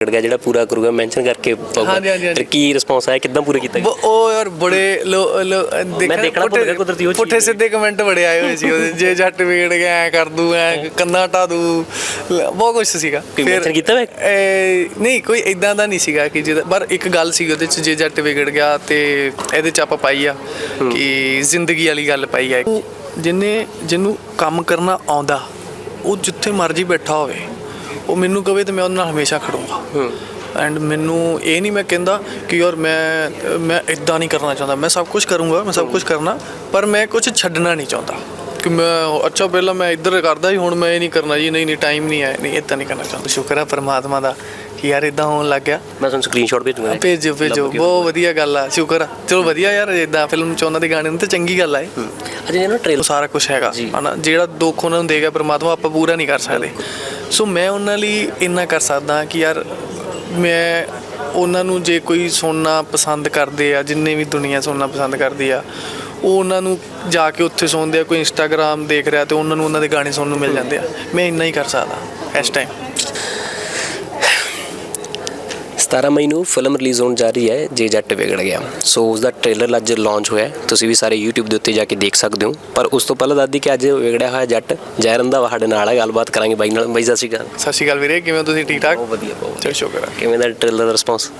ਵਿਗੜ ਗਿਆ ਜਿਹੜਾ ਪੂਰਾ ਕਰੂਗਾ ਮੈਂਸ਼ਨ ਕਰਕੇ ਪਾਊਗਾ। ਹਾਂਜੀ, ਹਾਂਜੀ, ਹਾਂਜੀ। ਫਿਰ ਕੀ ਰਿਸਪੌਂਸ ਆਇਆ? ਕਿਦਾਂ ਪੂਰਾ ਕੀਤਾ ਉਹ ਯਾਰ ਬੜੇ ਲੋ ਲੋ ਦੇਖਣਾ ਭੁੱਲ ਗਿਆ ਕੁਦਰਤੀ ਉਹ ਚੀਜ਼। ਪੁੱਠੇ ਸਿੱਧੇ ਕਮੈਂਟ ਬੜੇ ਆਏ ਹੋਏ ਸੀ ਉਹਦੇ ਜੇ ਜੱਟ ਵਿਗੜ ਗਿਆ ਐ ਕਰ ਦੂ ਐ ਕੰਨਾ ਟਾ ਦੂ ਲ- ਬਹੁਤ ਕੁਝ ਸੀਗਾ। ਕੋਈ mention ਕੀਤਾ ਵਾ? ਇਹ ਨਹੀਂ ਕੋਈ ਇਦਾਂ ਦਾ ਨਹੀਂ ਸੀਗਾ ਕਿ ਜਿਹਦਾ ਪਰ ਇੱਕ ਗੱਲ ਸੀ ਉਹਦੇ ਚ ਜੇ ਜੱਟ ਵਿਗੜ ਗਿਆ ਤੇ ਇਹਦੇ ਚ ਆਪਾਂ ਪਾਈ ਆ ਕਿ ਜ਼ਿੰਦਗੀ ਵਾਲੀ ਗੱਲ ਪਾਈ ਆ। ਜਿੰਨੇ ਜਿਹਨੂੰ ਕੰਮ ਕਰਨਾ ਆਉਂਦਾ ਉਹ ਜਿੱਥੇ ਮਰਜ਼ੀ ਬੈਠਾ ਹੋਵੇ ਉਹ ਮੈਨੂੰ ਕਵੇ ਤੇ ਮੈਂ ਉਹਦੇ ਨਾਲ ਹਮੇਸ਼ਾ ਖੜੂੰਗਾ। ਐਂਡ ਮੈਨੂੰ ਇਹ ਨਹੀਂ ਮੈਂ ਕਹਿੰਦਾ ਕਿ ਯਾਰ ਮੈਂ ਮੈਂ ਇਦਾਂ ਨਹੀਂ ਕਰਨਾ ਚਾਹੁੰਦਾ। ਮੈਂ ਸਭ ਕੁਝ ਕਰੂੰਗਾ ਮੈਂ ਸਭ ਕੁਝ ਕਰਨਾ ਪਰ ਮੈਂ ਕੁਝ ਛੱਡਣਾ ਨਹੀਂ ਚਾਹੁੰਦਾ। ਕਿ ਮੈਂ ਅੱਛਾ ਪਹਿਲਾਂ ਮੈਂ ਇੱਧਰ ਕਰਦਾ ਸੀ ਹੁਣ ਮੈਂ ਇਹ ਨਹੀਂ ਕਰਨਾ ਜੀ ਨਹੀਂ ਨਹੀਂ ਟਾਈਮ ਨਹੀਂ ਹੈ ਨਹੀਂ ਇਦਾਂ ਨਹੀਂ ਕਰਨਾ ਚਾਹੁੰਦਾ। ਸ਼ੁਕਰ ਹੈ ਪਰਮਾਤਮਾ ਦਾ। ਕਿ ਯਾਰ ਇਦਾਂ ਹੋਣ ਲੱਗ ਗਿਆ। ਮੈਂ ਤੁਹਾਨੂੰ ਸਕਰੀਨਸ਼ਾਟ ਭੇਜੂਗਾ ਭੇਜੋ ਭੇਜੋ ਬਹੁਤ ਵਧੀਆ ਗੱਲ ਆ ਸ਼ੁਕਰ ਆ। ਚਲੋ ਵਧੀਆ ਯਾਰ ਇਦਾਂ ਫਿਲਮ ਚ ਉਹਨਾਂ ਦੇ ਗਾਣੇ ਨੂੰ ਤੇ ਚੰਗੀ ਗੱਲ ਆ ਇਹ। ਅਜੇ ਨਾ ਉਹ ਟ੍ਰੇਲਰ ਸਾਰਾ ਕੁਝ ਹੈਗਾ। ਹਨਾ ਜਿਹੜਾ ਦੁੱਖ ਉਹਨਾਂ ਨੂੰ ਦੇਗਾ ਪ੍ਰਮਾਤਮਾ ਆਪਾਂ ਪੂਰਾ ਨਹੀਂ ਕਰ ਸਕਦੇ। ਸੋ ਮੈਂ ਉਹਨਾਂ ਲਈ ਇੰਨਾ ਕਰ ਸਕਦਾ ਕਿ ਯਾਰ ਮੈਂ ਉਹਨਾਂ ਨੂੰ ਜੇ ਕੋਈ ਸੁਣਨਾ ਪਸੰਦ ਕਰਦੇ ਆ ਜਿੰਨੇ ਵੀ ਦੁਨੀਆ ਸੁਣਨਾ ਪਸੰਦ ਕਰਦੀ ਆ ਉਹ ਉਹਨਾਂ ਨੂੰ ਜਾ ਕੇ ਉੱਥੇ ਸੁਣਦੇ ਆ ਕੋਈ ਇੰਸਟਾਗ੍ਰam ਦੇਖ ਰਿਹਾ ਤੇ ਉਹਨਾਂ ਨੂੰ ਉਹਨਾਂ ਦੇ ਗਾਣੇ ਸੁਣਨ ਨੂੰ ਮਿਲ ਜਾਂਦੇ ਆ। ਮੈਂ ਇੰਨਾ ਹੀ ਕਰ ਸਕਦਾ ਇਸ ਟਾਈਮ 17 ਮਈ ਨੂੰ ਫਿਲਮ ਰਿਲੀਜ਼ ਹੋਣ ਜਾ ਰਹੀ ਹੈ ਜੇ ਜੱਟ ਵਿਗੜ ਗਿਆ। ਸੋ ਉਸ ਦਾ ਟ੍ਰੇਲਰ ਅੱਜ ਲਾਂਚ ਹੋਇਆ ਹੈ। ਤੁਸੀਂ ਵੀ ਸਾਰੇ YouTube ਦੇ ਉੱਤੇ ਜਾ ਕੇ ਦੇਖ ਸਕਦੇ ਹੋ। ਪਰ ਉਸ ਤੋਂ ਪਹਿਲਾਂ ਦੱਸਦੀ ਕਿ ਅੱਜ ਵਿਗੜਿਆ ਹੋਇਆ ਜੱਟ ਜੈ ਰੰਧਾਵਾ ਸਾਡੇ ਨਾਲ ਹੈ ਗੱਲਬਾਤ ਕਰਾਂਗੇ ਬਾਈ ਨਾਲ। ਬਾਈ ਸਤਿ ਸ਼੍ਰੀ ਅਕਾਲ। ਸਤਿ ਸ਼੍ਰੀ ਅਕਾਲ ਵੀਰੇ ਕਿਵੇਂ ਹੋ ਤੁਸੀਂ? ਠੀਕ ਠਾਕ? ਬਹੁਤ ਵਧੀਆ ਬਹੁਤ ਚਲੋ ਸ਼ੁਕਰ ਆ ਕਿਵੇਂ ਦਾ ਟ੍ਰੇਲਰ ਦਾ ਰਿਸਪੌਂਸ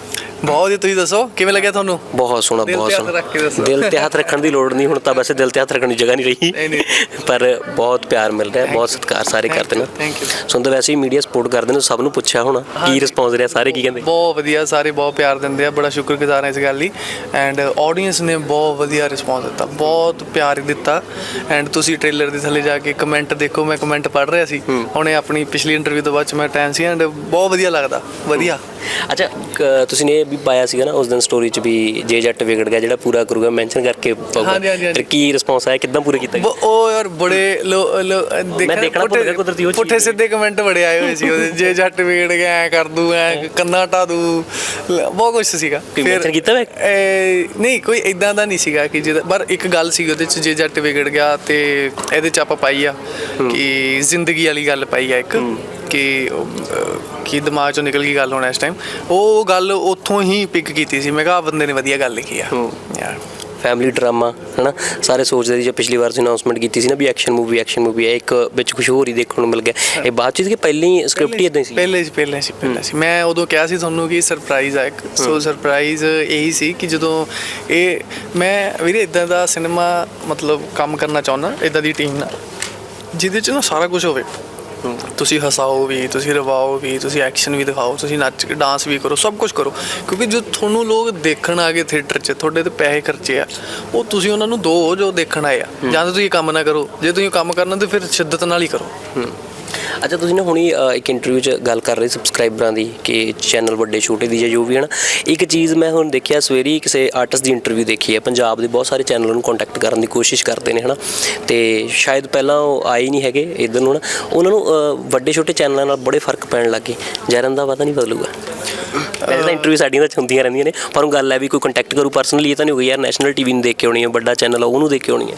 ਬਹੁਤ ਵਧੀਆ ਤੁਸੀਂ ਦੱਸੋ ਕਿਵੇਂ ਲੱਗਿਆ ਤੁਹਾਨੂੰ? ਬਹੁਤ ਸੋਹਣਾ ਬਹੁਤ ਸੋਹਣਾ। ਦਿਲ ਤੇ ਹੱਥ ਰੱਖਣ ਦੀ ਲੋੜ ਨਹੀਂ ਹੁਣ ਤਾਂ ਵੈਸੇ ਦਿਲ ਤੇ ਹੱਥ ਰੱਖਣ ਦੀ ਜਗ੍ਹਾ ਨਹੀਂ ਰਹੀ। ਨਹੀਂ, ਨਹੀਂ। ਪਰ ਬਹੁਤ ਪਿਆਰ ਮਿਲ ਰਿਹਾ ਬਹੁਤ ਸਤਿਕਾਰ ਸਾਰੇ ਕਰਦੇ ਨੇ. ਸੁਣ ਤਾਂ ਵੈਸੇ ਹੀ ਮੀਡੀਆ ਸਪੋਰਟ ਕਰਦੇ ਨੇ ਸਭ ਨੂੰ ਪੁੱਛਿਆ ਹੋਣਾ ਕੀ ਰਿਸਪੌਂਸ ਰਿਹਾ ਸਾਰੇ ਕੀ ਕਹਿੰਦੇ? ਬਹੁਤ ਵਧੀਆ ਸਾਰੇ ਬਹੁਤ ਪਿਆਰ ਦਿੰਦੇ ਆ ਬੜਾ ਸ਼ੁਕਰਗੁਜ਼ਾਰ ਹਾਂ ਇਸ ਗੱਲ ਲਈ। ਐਂਡ ਆਡੀਅנס ਨੇ ਬਹੁਤ ਵਧੀਆ ਰਿਸਪੌਂਸ ਦਿੱਤਾ ਬਹੁਤ ਪਿਆਰ ਦਿੱਤਾ। ਐਂਡ ਤੁਸੀਂ ਟ੍ਰੇਲਰ ਦੇ ਥੱਲੇ ਜਾ ਕੇ ਕਮੈਂਟ ਦੇਖੋ ਮੈਂ ਕਮੈਂਟ ਪੜ੍ਹ ਰਿਹਾ ਸੀ। ਹੁਣੇ ਆਪਣੀ ਪਿਛਲੀ ਇੰਟਰਵਿਊ ਤੋਂ ਬਾਅਦ ਚ ਮੈਂ ਟਾਈਮ ਸੀ ਐਂਡ ਬਹੁਤ ਵਧੀਆ ਲੱਗਦਾ ਵਧੀਆ। ਅੱਛਾ ਕ- ਤੁਸੀਂ ਨੇ ਇਹ ਵੀ ਪਾਇਆ ਸੀਗਾ ਨਾ ਉਸ ਦਿਨ ਸਟੋਰੀ 'ਚ ਵੀ ਜੇ ਜੱਟ ਵਿਗੜ ਗਿਆ ਜਿਹੜਾ ਪੂਰਾ ਕਰੂਗਾ ਮੈਂਸ਼ਨ ਕਰਕੇ ਪਾਊਗਾ। ਹਾਂਜੀ, ਹਾਂਜੀ, ਹਾਂਜੀ। ਫਿਰ ਕੀ ਰਿਸਪੌਂਸ ਆਇਆ ਕਿਦਾਂ ਪੂਰਾ ਕੀਤਾ ਬ- ਉਹ ਯਾਰ ਬੜੇ ਲੋ ਲੋ ਦੇਖਣਾ ਦੇਖਣਾ ਭੁੱਲ ਗਿਆ ਕੁਦਰਤੀ ਉਹ ਚੀਜ਼। ਪੁੱਠੇ ਸਿੱਧੇ ਕਮੈਂਟ ਬੜੇ ਆਏ ਹੋਏ ਸੀ ਉਹਦੇ ਜੇ ਜੱਟ ਵਿਗੜ ਗਿਆ ਐ ਕਰ ਦੂ ਐ ਕੰਨਾ ਟਾ ਦੂ ਲ- ਬਹੁਤ ਕੁਝ ਸੀਗਾ। ਕੋਈ mention ਕੀਤਾ ਵਾ? ਨਹੀਂ ਕੋਈ ਇਦਾਂ ਦਾ ਨਹੀਂ ਸੀਗਾ ਕਿ ਜਿਹਦਾ ਪਰ ਇੱਕ ਗੱਲ ਸੀ ਉਹਦੇ ਚ ਜੇ ਜੱਟ ਵਿਗੜ ਗਿਆ ਤੇ ਇਹਦੇ ਚ ਆਪਾਂ ਪਾਈ ਆ ਕਿ ਜ਼ਿੰਦਗੀ ਵਾਲੀ ਗੱਲ ਪਾਈ ਆ ਇੱਕ ਕਿ ਅਹ, ਕੀ ਦਿਮਾਗ ਚੋਂ ਨਿਕਲ ਗਈ ਗੱਲ ਹੁਣ ਇਸ ਟਾਈਮ ਉਹ ਗੱਲ ਉੱਥੋਂ ਹੀ ਪਿਕ ਕੀਤੀ ਸੀ। ਮੈਂ ਕਿਹਾ ਆਹ ਬੰਦੇ ਨੇ ਵਧੀਆ ਗੱਲ ਲਿਖੀ ਆ। ਯਾਰ। ਫੈਮਿਲੀ ਡਰਾਮਾ ਹਨਾ? ਸਾਰੇ ਸੋਚਦੇ ਸੀ ਜੇ ਪਿਛਲੀ ਵਾਰ ਤੁਸੀਂ ਅਨਾਉਂਸਮੈਂਟ ਕੀਤੀ ਸੀ ਨਾ ਵੀ ਐਕਸ਼ਨ ਮੂਵੀ ਐਕਸ਼ਨ ਮੂਵੀ ਹੈ ਇੱਕ ਵਿੱਚ ਕੁਝ ਹੋਰ ਹੀ ਦੇਖਣ ਨੂੰ ਮਿਲ ਗਿਆ। ਇਹ ਬਾਅਦ ਚ ਸੀ ਕਿ ਪਹਿਲਾਂ ਹੀ ਸਕ੍ਰਿਪਟ ਹੀ ਇਦਾਂ ਸੀ ਪਹਿਲੇ ਸੀ ਪਹਿਲੇ ਸੀ ਪਹਿਲੇ ਸੀ। ਮੈਂ ਉਦੋਂ ਕਿਹਾ ਸੀ ਤੁਹਾਨੂੰ ਕਿ ਸਰਪ੍ਰਾਈਜ਼ ਆ ਇੱਕ। ਸੋ ਸਰਪ੍ਰਾਈਜ਼ ਇਹੀ ਸੀ ਕਿ ਜਦੋਂ ਇਹ ਮੈਂ ਵੀਰੇ ਇਦਾਂ ਦਾ ਸਿਨੇਮਾ ਮਤਲਬ ਕੰਮ ਕਰਨਾ ਚਾਹੁੰਦਾ ਇਦਾਂ ਦੀ ਟੀਮ ਨਾਲ ਜਿਹਦੇ ਚ ਨਾ ਸਾਰਾ ਕੁਝ ਹੋਵੇ। ਤੁਸੀਂ ਹਸਾਓ ਵੀ, ਤੁਸੀਂ ਰਵਾਓ ਵੀ, ਤੁਸੀਂ ਐਕਸ਼ਨ ਵੀ ਦਿਖਾਓ, ਤੁਸੀਂ ਨੱਚ ਕੇ ਡਾਂਸ ਵੀ ਕਰੋ, ਸਭ ਕੁਝ ਕਰੋ। ਕਿਉਂਕਿ ਜੋ ਤੁਹਾਨੂੰ ਲੋਕ ਦੇਖਣ ਆ ਗਏ ਥੀਏਟਰ 'ਚ, ਤੁਹਾਡੇ ਤੇ ਪੈਸੇ ਖਰਚੇ ਆ, ਉਹ ਤੁਸੀਂ ਉਹਨਾਂ ਨੂੰ ਦੋ ਜੋ ਦੇਖਣ ਆਏ ਆ। ਜਾਂ ਤਾਂ ਤੁਸੀਂ ਕੰਮ ਨਾ ਕਰੋ, ਜੇ ਤੁਸੀਂ ਕੰਮ ਕਰਨਾ ਤੇ ਫਿਰ ਸ਼ਿੱਦਤ ਨਾਲ ਹੀ ਕਰੋ। ਅੱਛਾ ਤੁਸੀਂ ਨਾ ਹੁਣੀ ਅ, ਇੱਕ ਇੰਟਰਵਿਊ 'ਚ ਗੱਲ ਕਰ ਰਹੇ ਸਬਸਕ੍ਰਾਈਬਰਾਂ ਦੀ ਕਿ ਚੈਨਲ ਵੱਡੇ ਛੋਟੇ ਦੀ ਜਾਂ ਜੋ ਵੀ ਹੈ ਨਾ ਇੱਕ ਚੀਜ਼ ਮੈਂ ਹੁਣ ਦੇਖਿਆ ਸਵੇਰੀ ਕਿਸੇ ਆਰਟਿਸਟ ਦੀ ਇੰਟਰਵਿਊ ਦੇਖੀ ਹੈ ਪੰਜਾਬ ਦੇ ਬਹੁਤ ਸਾਰੇ ਚੈਨਲ ਨੂੰ ਕੰਟੈਕਟ ਕਰਨ ਦੀ ਕੋਸ਼ਿਸ਼ ਕਰਦੇ ਨੇ ਹਨਾ? ਤੇ ਸ਼ਾਇਦ ਪਹਿਲਾਂ ਉਹ ਆਏ ਨਹੀਂ ਹੈਗੇ ਇਧਰ ਨੂੰ ਨਾ ਉਹਨਾਂ ਨੂੰ ਅ, ਵੱਡੇ ਛੋਟੇ ਚੈਨਲਾਂ ਨਾਲ ਬੜੇ ਫ਼ਰਕ ਪੈਣ ਲੱਗੇ ਜੈਰਨ ਦਾ ਪਤਾ ਨਹੀਂ ਬਦਲੂਗਾ। ਪਹਿਲਾਂ ਤਾਂ ਇੰਟਰਵਿਊ ਸਾਡੀਆਂ ਤਾਂ ਹੁੰਦੀਆਂ ਰਹਿੰਦੀਆਂ ਨੇ ਪਰ ਉਹ ਗੱਲ ਹੈ ਵੀ ਕੋਈ ਕੰਟੈਕਟ ਕਰੂ ਪਰਸਨਲੀ ਇਹ ਤਾਂ ਨਹੀਂ ਹੋਈ ਯਾਰ ਨੈਸ਼ਨਲ ਟੀਵੀ ਨੂੰ ਦੇਖ ਕੇ ਆਉਣੀ ਹੈ ਵੱਡਾ ਚੈਨਲ ਆ ਉਹਨੂੰ ਦੇਖ ਕੇ ਆਉਣੀ ਹੈ।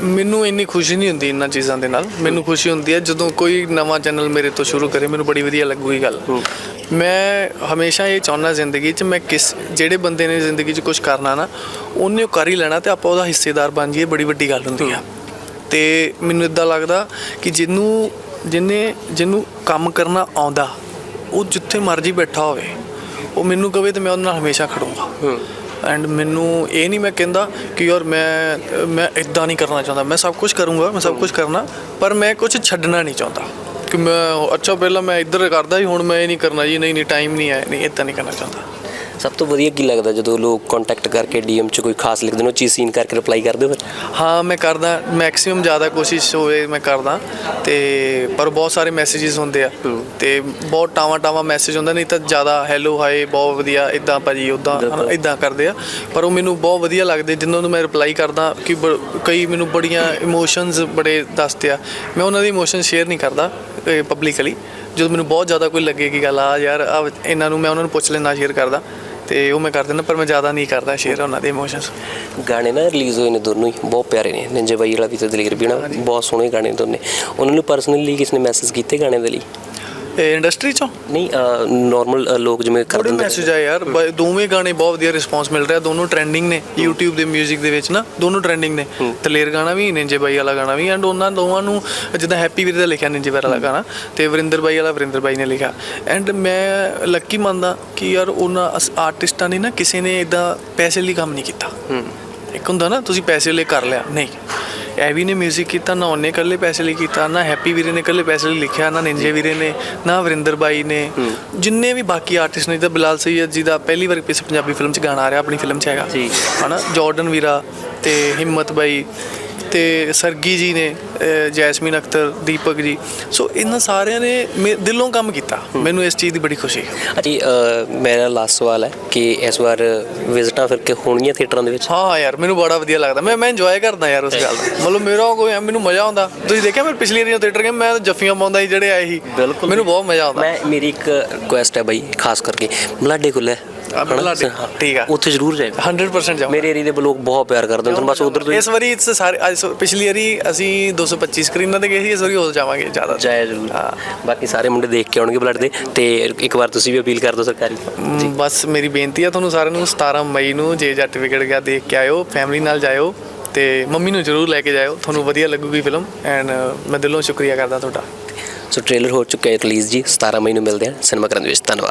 ਮੈਨੂੰ ਇੰਨੀ ਖੁਸ਼ੀ ਨਹੀਂ ਹੁੰਦੀ ਇਹਨਾਂ ਚੀਜ਼ਾਂ ਦੇ ਨਾਲ। ਮੈਨੂੰ ਖੁਸ਼ੀ ਹੁੰਦੀ ਹੈ ਜਦੋਂ ਕੋਈ ਨਵਾਂ ਚੈਨਲ ਮੇਰੇ ਤੋਂ ਸ਼ੁਰੂ ਕਰੇ ਮੈਨੂੰ ਬੜੀ ਵਧੀਆ ਲੱਗੂਗੀ ਗੱਲ। ਮੈਂ ਹਮੇਸ਼ਾ ਇਹ ਚਾਹੁੰਦਾ ਜ਼ਿੰਦਗੀ 'ਚ ਮੈਂ ਕਿਸ ਜਿਹੜੇ ਬੰਦੇ ਨੇ ਜ਼ਿੰਦਗੀ 'ਚ ਕੁਝ ਕਰਨਾ ਨਾ ਉਹਨੇ ਉਹ ਕਰ ਹੀ ਲੈਣਾ ਤੇ ਆਪਾਂ ਉਹਦਾ ਹਿੱਸੇਦਾਰ ਬਣ ਜਾਈਏ ਬੜੀ ਵੱਡੀ ਗੱਲ ਹੁੰਦੀ ਆ। ਤੇ ਮੈਨੂੰ ਇਦਾਂ ਲੱਗਦਾ ਕਿ ਜਿਹਨੂੰ ਜਿਹਨੇ ਜਿਹਨੂੰ ਕੰਮ ਕਰਨਾ ਆਉਂਦਾ ਉਹ ਜਿੱਥੇ ਮਰਜ਼ੀ ਬੈਠਾ ਹੋਵੇ ਉਹ ਮੈਨੂੰ ਕਵੇ ਤੇ ਮੈਂ ਉਹਦੇ ਨਾਲ ਹਮੇਸ਼ਾ ਖੜੂੰਗਾ। ਐਂਡ ਮੈਨੂੰ ਇਹ ਨਹੀਂ ਮੈਂ ਕਹਿੰਦਾ ਕਿ ਯਾਰ ਮੈਂ ਮੈਂ ਇਦਾਂ ਨਹੀਂ ਕਰਨਾ ਚਾਹੁੰਦਾ। ਮੈਂ ਸਭ ਕੁਝ ਕਰੂੰਗਾ, ਮੈਂ ਸਭ ਕੁਝ ਕਰਨਾ, ਪਰ ਮੈਂ ਕੁਝ ਛੱਡਣਾ ਨਹੀਂ ਚਾਹੁੰਦਾ। ਕਿ ਮੈਂ, ਅੱਛਾ, ਪਹਿਲਾਂ ਮੈਂ ਇੱਧਰ ਕਰਦਾ ਸੀ, ਹੁਣ ਮੈਂ ਇਹ ਨਹੀਂ ਕਰਨਾ ਜੀ, ਨਹੀਂ ਨਹੀਂ ਟਾਈਮ ਨਹੀਂ ਹੈ, ਨਹੀਂ ਇਦਾਂ ਨਹੀਂ ਕਰਨਾ ਚਾਹੁੰਦਾ। ਸਭ ਤੋਂ ਵਧੀਆ ਕੀ ਲੱਗਦਾ ਜਦੋਂ ਲੋਕ ਕੰਟੈਕਟ ਕਰਕੇ ਡੀਐਮ 'ਚ ਕੋਈ ਖਾਸ ਲਿਖਦੇ ਨੇ ਉਹ ਚੀਜ਼ ਸੀਨ ਕਰਕੇ ਰਿਪਲਾਈ ਕਰਦੇ ਹੋ ਫਿਰ? ਹਾਂ ਮੈਂ ਕਰਦਾ ਮੈਕਸਿਮਮ ਜ਼ਿਆਦਾ ਕੋਸ਼ਿਸ਼ ਹੋਵੇ ਮੈਂ ਕਰਦਾ ਤੇ ਪਰ ਬਹੁਤ ਸਾਰੇ ਮੈਸੇजेस ਹੁੰਦੇ ਆ। ਤੇ ਬਹੁਤ ਟਾਵਾ ਟਾਵਾ ਮੈਸੇਜ ਹੁੰਦਾ ਨਹੀਂ ਤਾਂ ਜ਼ਿਆਦਾ ਹੈਲੋ ਹਾਏ ਬਹੁਤ ਵਧੀਆ ਇਦਾਂ ਭਾਜੀ ਉਦਾਂ ਇਦਾਂ ਕਰਦੇ ਆ। ਪਰ ਉਹ ਮੈਨੂੰ ਬਹੁਤ ਵਧੀਆ ਲੱਗਦੇ ਜਿਨ੍ਹਾਂ ਨੂੰ ਮੈਂ ਰਿਪਲਾਈ ਕਰਦਾ ਕਿ ਕਈ ਮੈਨੂੰ ਬੜੀਆਂ ਇਮੋਸ਼ਨਸ ਬੜੇ ਦੱਸਦੇ ਆ। ਮੈਂ ਉਹਨਾਂ ਦੀ ਇਮੋਸ਼ਨ ਸ਼ੇਅਰ ਨਹੀਂ ਕਰਦਾ ਪਬਲਿਕਲੀ ਜਦੋਂ ਮੈਨੂੰ ਬਹੁਤ ਜ਼ਿਆਦਾ ਕੋਈ ਲੱਗੇ ਕਿ ਗੱਲ ਆ ਯਾਰ ਆ ਇਹਨਾਂ ਨੂੰ ਮੈਂ ਉਹਨਾਂ ਨੂੰ ਪੁੱਛ ਲੈਣਾ ਸ਼ੇਅਰ ਕਰਦਾ ਤੇ ਉਹ ਮੈਂ ਕਰ ਦਿੰਦਾ ਪਰ ਮੈਂ ਜ਼ਿਆਦਾ ਨਹੀਂ ਕਰਦਾ ਸ਼ੇਅਰ ਉਹਨਾਂ ਦੇ ਇਮੋਸ਼ਨਸ ਗਾਣੇ ਨਾ ਰਿਲੀਜ਼ ਹੋਏ ਨੇ ਦੋਨੋਂ ਹੀ ਬਹੁਤ ਪਿਆਰੇ ਨੇ ਨਿੰਜੇ ਬਾਈ ਵਾਲਾ ਵੀ ਤੇ ਦਲੇਰ ਵੀ ਨਾ ਬਹੁਤ ਸੋਹਣੇ ਗਾਣੇ ਦੋਨੇ। ਉਹਨਾਂ ਨੂੰ ਪਰਸਨਲੀ ਕਿਸ ਨੇ ਮੈਸੇਜ ਕੀਤੇ ਗਾਣੇ ਦੇ ਲਈ? ਇੰਡਸਟਰੀ ਚੋਂ? ਨਹੀਂ ਨਾਰਮਲ ਲੋਕ ਜਿਵੇਂ ਕਰ ਦਿੰਦੇ ਮੈਸੇਜ ਆ ਯਾਰ। ਬ- ਦੋਵੇਂ ਗਾਣੇ ਬਹੁਤ ਵਧੀਆ ਰਿਸਪੌਂਸ ਮਿਲ ਰਿਹਾ। ਦੋਨੋਂ ਟ੍ਰੈਂਡਿੰਗ ਨੇ। YouTube ਦੇ 뮤직 ਦੇ ਵਿੱਚ ਨਾ ਦੋਨੋਂ ਟ੍ਰੈਂਡਿੰਗ ਨੇ। ਤਲੇਰ ਗਾਣਾ ਵੀ ਨਿੰਜੇ ਬਾਈ ਵਾਲਾ ਗਾਣਾ ਵੀ। ਐਂਡ ਉਹਨਾਂ ਦੋਵਾਂ ਨੂੰ ਜਿੱਦਾਂ ਹੈਪੀ ਵੀਰ ਦਾ ਲਿਖਿਆ ਨਿੰਜੇ ਬਾਈ ਵਾਲਾ ਗਾਣਾ। ਤੇ ਵਰਿੰਦਰ ਬਾਈ ਵਾਲਾ ਵਰਿੰਦਰ ਬਾਈ ਨੇ ਲਿਖਿਆ। ਐਂਡ ਮੈਂ ਲੱਕੀ ਮੰਨਦਾ ਕਿ ਯਾਰ ਉਹਨਾਂ ਆਰਟਿਸਟਾਂ ਨੇ ਨਾ ਕਿਸੇ ਨੇ ਇਦਾਂ ਪੈਸੇ ਲਈ ਕੰਮ ਨਹੀਂ ਕੀਤਾ। ਇੱਕ ਹੁੰਦਾ ਨਾ ਤੁਸੀਂ ਪੈਸੇ ਲਈ ਕਰ ਲਿਆ। ਨਹੀਂ। ਐਵੀ ਨੇ 뮤직 ਕੀਤਾ ਨਾ ਉਹਨੇ ਇਕੱਲੇ ਪੈਸੇ ਲਈ ਕੀਤਾ ਨਾ ਹੈਪੀ ਵੀਰੇ ਨੇ ਇਕੱਲੇ ਪੈਸੇ ਲਈ ਲਿਖਿਆ ਨਾ ਨਿੰਜੇ ਵੀਰੇ ਨੇ ਨਾ ਵਰਿੰਦਰ ਬਾਈ ਨੇ। ਜਿੰਨੇ ਵੀ ਬਾਕੀ ਆਰਟਿਸਟ ਨੇ ਜਿੱਦਾਂ ਬਿਲਾਲ ਸੈਯਦ ਜੀ ਦਾ ਪਹਿਲੀ ਵਾਰ ਕਿਸੇ ਪੰਜਾਬੀ ਫਿਲਮ 'ਚ ਗਾਣਾ ਆ ਰਿਹਾ ਆਪਣੀ ਫਿਲਮ 'ਚ ਹੈਗਾ। ਹਨਾ? ਜਾਰਡਨ ਵੀਰਾ ਤੇ ਹਿੰਮਤ ਬਾਈ। ਤੇ ਸਰਗੀ ਜੀ ਨੇ ਜੈਸਮੀਨ ਅਖਤਰ ਦੀਪਕ ਜੀ। ਸੋ ਇਹਨਾਂ ਸਾਰਿਆਂ ਨੇ ਦਿਲੋਂ ਕੰਮ ਕੀਤਾ। ਮੈਨੂੰ ਇਸ ਚੀਜ਼ ਦੀ ਬੜੀ ਖੁਸ਼ੀ ਹੈ। ਅਜੀ ਮੇਰਾ ਲਾਸਟ ਸਵਾਲ ਹੈ ਕਿ ਇਸ ਵਾਰ ਵਿਜ਼ਿਟਾਂ ਫਿਰ ਕੇ ਹੋਣਗੀਆਂ ਥੀਏਟਰਾਂ ਦੇ ਵਿੱਚ? ਹਾਂ ਹਾਂ ਯਾਰ ਮੈਨੂੰ ਬੜਾ ਵਧੀਆ ਲੱਗਦਾ। ਮੈਂ ਮੈਂ ਇੰਜੋਏ ਕਰਦਾ ਯਾਰ ਉਸ ਗੱਲ ਦਾ। ਮਤਲਬ ਮੇਰਾ ਕੋਈ ਮੈਨੂੰ ਮਜ਼ਾ ਆਉਂਦਾ। ਤੁਸੀਂ ਦੇਖਿਆ ਮੈਂ ਪਿਛਲੀ ਵਾਰੀ ਥੀਏਟਰ ਗਿਆ ਮੈਂ ਜੱਫੀਆਂ ਪਾਉਂਦਾ ਸੀ ਜਿਹੜੇ ਆਏ ਸੀ। ਬਿਲਕੁਲ। ਮੈਨੂੰ ਬਹੁਤ ਮਜ਼ਾ ਆਉਂਦਾ। ਮੈਂ ਮੇਰੀ ਇੱਕ ਰਿਕੁਐਸਟ ਹੈ ਬਾਈ ਖਾਸ ਕਰਕੇ। ਬਲਾਡੇ ਕੋਲ ਹੈ। ਆ, ਠੀਕ ਆ। ਉੱਥੇ ਜ਼ਰੂਰ ਜਾਏਗਾ 100% ਜਾਓ ਮੇਰੇ ਏਰੀਆ ਦੇ ਲੋਕ ਬਹੁਤ ਪਿਆਰ ਕਰਦੇ ਨੇ ਤੁਹਾਨੂੰ ਬਸ ਉਧਰ ਤੋਂ ਹੀ ਇਸ ਵਾਰੀ ਇਸ ਸਾਰੇ ਪਿਛਲੀ ਵਾਰੀ ਅਸੀਂ 225 ਸਕਰੀਨਾਂ ਤੇ ਗਏ ਸੀ ਇਸ ਵਾਰੀ ਹੋਰ ਜਾਵਾਂਗੇ ਜ਼ਿਆਦਾ। ਜਾਇਆ ਜ਼ਰੂਰ। ਹਾਂ। ਬਾਕੀ ਸਾਰੇ ਮੁੰਡੇ ਦੇਖ ਕੇ ਆਉਣਗੇ ਬਲੱਡ ਦੇ ਤੇ ਇੱਕ ਵਾਰ ਤੁਸੀਂ ਵੀ ਅਪੀਲ ਕਰ ਦਿਓ ਸਰਕਾਰੀ ਬਸ ਮੇਰੀ ਬੇਨਤੀ ਆ ਤੁਹਾਨੂੰ ਸਾਰਿਆਂ ਨੂੰ 17 ਮਈ ਨੂੰ ਜੇ ਜੱਟ ਵਿਗੜ ਗਿਆ ਦੇਖ ਕੇ ਆਇਓ ਫੈਮਿਲੀ ਨਾਲ ਜਾਇਓ ਤੇ ਮੰਮੀ ਨੂੰ ਜ਼ਰੂਰ ਲੈ ਕੇ ਜਾਇਓ। ਤੁਹਾਨੂੰ ਵਧੀਆ ਲੱਗੂਗੀ ਫਿਲਮ ਐਂਡ ਮੈਂ ਦਿਲੋਂ ਸ਼ੁਕਰੀਆ ਕਰਦਾ ਤੁਹਾਡਾ। ਸੋ ਟ੍ਰੇਲਰ ਹੋ ਚੁੱਕਾ ਹੈ ਰਿਲੀਜ਼ ਜੀ 17 ਮਈ ਨੂੰ ਮਿਲਦੇ ਹਾਂ ਸਿਨੇਮਾ ਕਰਨ ਦੇ ਵਿੱਚ। ਧੰਨਵਾਦ।